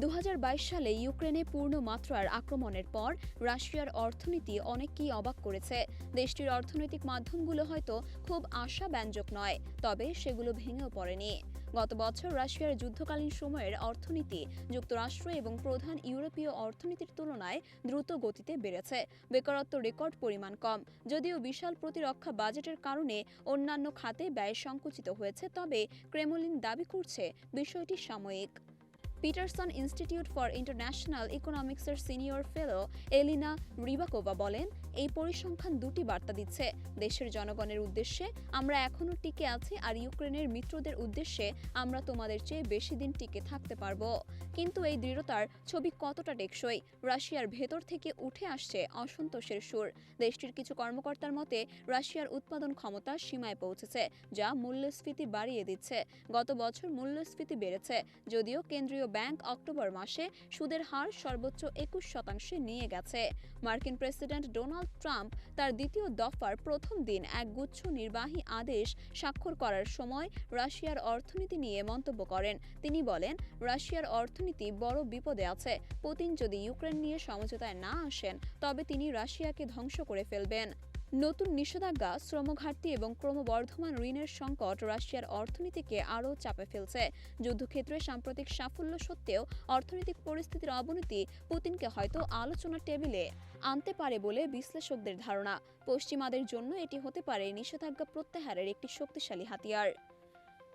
দু হাজার বাইশ সালে ইউক্রেনে পূর্ণ মাত্রার আক্রমণের পর রাশিয়ার অর্থনীতি অনেককেই অবাক করেছে। দেশটির অর্থনৈতিক মাধ্যমগুলো হয়তো খুব আশাব্যঞ্জক নয়, তবে সেগুলো ভেঙেও পড়েনি। গত বছর রাশিয়ার যুদ্ধকালীন সময়ের অর্থনীতি যুক্তরাষ্ট্র এবং প্রধান ইউরোপীয় অর্থনীতির তুলনায় দ্রুত গতিতে বেড়েছে। বেকারত্ব রেকর্ড পরিমাণ কম, যদিও বিশাল প্রতিরক্ষা বাজেটের কারণে অন্যান্য খাতে ব্যয় সংকুচিত হয়েছে, তবে ক্রেমলিন দাবি করছে বিষয়টি সাময়িক। পিটারসন ইনস্টিটিউট ফর ইন্টারন্যাশনাল ইকোনমিক্সের সিনিয়র ফেলো এলিনা রিবাকোভা বলেন, এই পরিসংখ্যান দুটি বার্তা দিচ্ছে। দেশের জনগণের উদ্দেশ্যে আমরা এখনও টিকে আছি আর ইউক্রেনের মিত্রদের উদ্দেশ্যে আমরা তোমাদের চেয়ে বেশি দিন টিকে থাকতে পারব। কিন্তু এই দৃঢ়তার ছবি কতটা টেকসই? রাশিয়ার ভেতর থেকে উঠে আসছে অসন্তোষের সুর। দেশটির কিছু কর্মকর্তার মতে, রাশিয়ার উৎপাদন ক্ষমতা সীমায় পৌঁছেছে, যা মূল্যস্ফীতি বাড়িয়ে দিচ্ছে। গত বছর মূল্যস্ফীতি বেড়েছে, যদিও কেন্দ্রীয় ব্যাংক অক্টোবর মাসে সুদের হার সর্বোচ্চ একুশ শতাংশে নিয়ে গেছে। মার্কিন প্রেসিডেন্ট ডোনাল্ড ট্রাম্প তার দ্বিতীয় দফার প্রথম দিন এক গুচ্ছ নির্বাহী আদেশ স্বাক্ষর করার সময় রাশিয়ার অর্থনীতি নিয়ে মন্তব্য করেন। তিনি বলেন, রাশিয়ার অর্থনীতি বড় বিপদে আছে। পুতিন যদি ইউক্রেন নিয়ে সমঝোতায় না আসেন, তবে তিনি রাশিয়াকে ধ্বংস করে ফেলবেন। নতুন নিষেধাজ্ঞা, শ্রমঘাটতি এবং ক্রমবর্ধমান ঋণের সংকট রাশিয়ার অর্থনীতিকে আরও চাপে ফেলছে। যুদ্ধক্ষেত্রে সাম্প্রতিক সাফল্য সত্ত্বেও অর্থনৈতিক পরিস্থিতির অবনতি পুতিনকে হয়তো আলোচনার টেবিলে আনতে পারে বলে বিশ্লেষকদের ধারণা। পশ্চিমাদের জন্য এটি হতে পারে নিষেধাজ্ঞা প্রত্যাহারের একটি শক্তিশালী হাতিয়ার।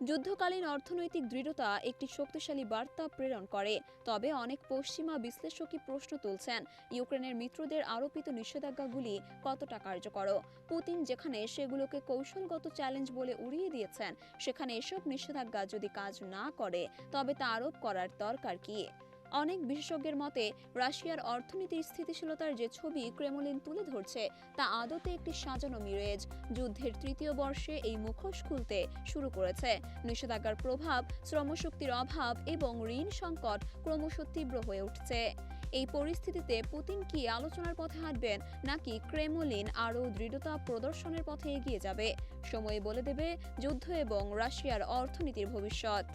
যুদ্ধকালীন অর্থনৈতিক দৃঢ়তা একটি শক্তিশালী বার্তা প্রেরণ করে। তবে অনেক পশ্চিমা বিশ্লেষকই প্রশ্ন তুলছেন, ইউক্রেনের মিত্রদের আরোপিত নিষেধাজ্ঞাগুলি কতটা কার্যকর? পুতিন যেখানে সেগুলোকে কৌশলগত চ্যালেঞ্জ বলে উড়িয়ে দিয়েছেন, সেখানে এসব নিষেধাজ্ঞা যদি কাজ না করে, তবে তা আরোপ করার দরকার কি? অনেক বিশেষজ্ঞের মতে, রাশিয়ার অর্থনীতির স্থিতিশীলতার যে ছবি ক্রেমলিন তুলে ধরছে, তা আদতে একটি সাজানো মিরেজ। যুদ্ধের তৃতীয় বর্ষে এই মুখোশ খুলতে শুরু করেছে। নিষেধাজ্ঞার প্রভাব, শ্রমশক্তির অভাব এবং ঋণ সংকট ক্রমশ তীব্র হয়ে উঠছে। এই পরিস্থিতিতে পুতিন কি আলোচনার পথে হাঁটবেন, নাকি ক্রেমলিন আরও দৃঢ়তা প্রদর্শনের পথে এগিয়ে যাবে? সময় বলে দেবে, যুদ্ধ এবং রাশিয়ার অর্থনীতির ভবিষ্যৎ।